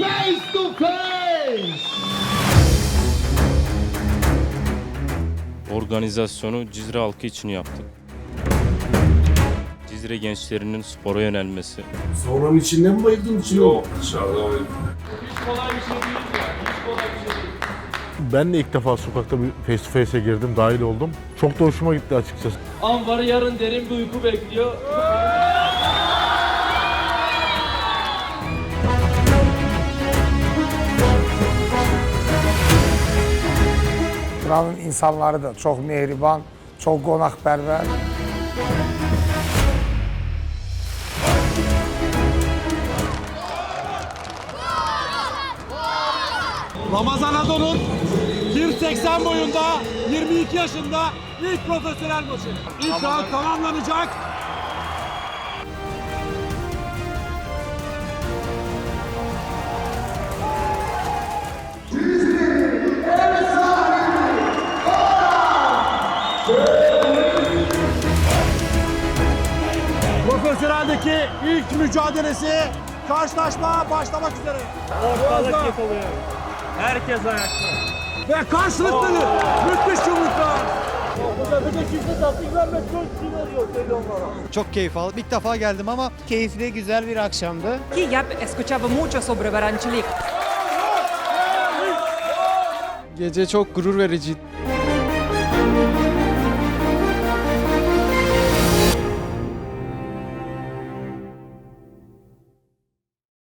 face to face. Organizasyonu Cizre halkı için yaptık. Cizre gençlerinin spora yönelmesi, Sonranın içinde mi bayıldın içinde Yok dışarıda bayıldım. Ben de ilk defa sokakta bir face to face'e girdim, dahil oldum. Çok da hoşuma gitti açıkçası. Anvar'ı yarın derin bir uyku bekliyor. Buranın insanları da çok mehriban, çok konakperver. Ramazan Adon'un 1.80 boyunda 22 yaşında ilk profesyonel maçı. İlk round tamamlanacak. Profesyoneldeki ilk mücadelesi karşılaşma başlamak üzere. Ortalık yıkılıyor. Herkes ayakta. Ve karşılıklı müthiş yumruklar. Çok keyif aldım. İlk defa geldim ama keyifli, güzel bir akşamdı. Ki ja escuchava mucho sobre Baranchalik. Gece çok gurur verici.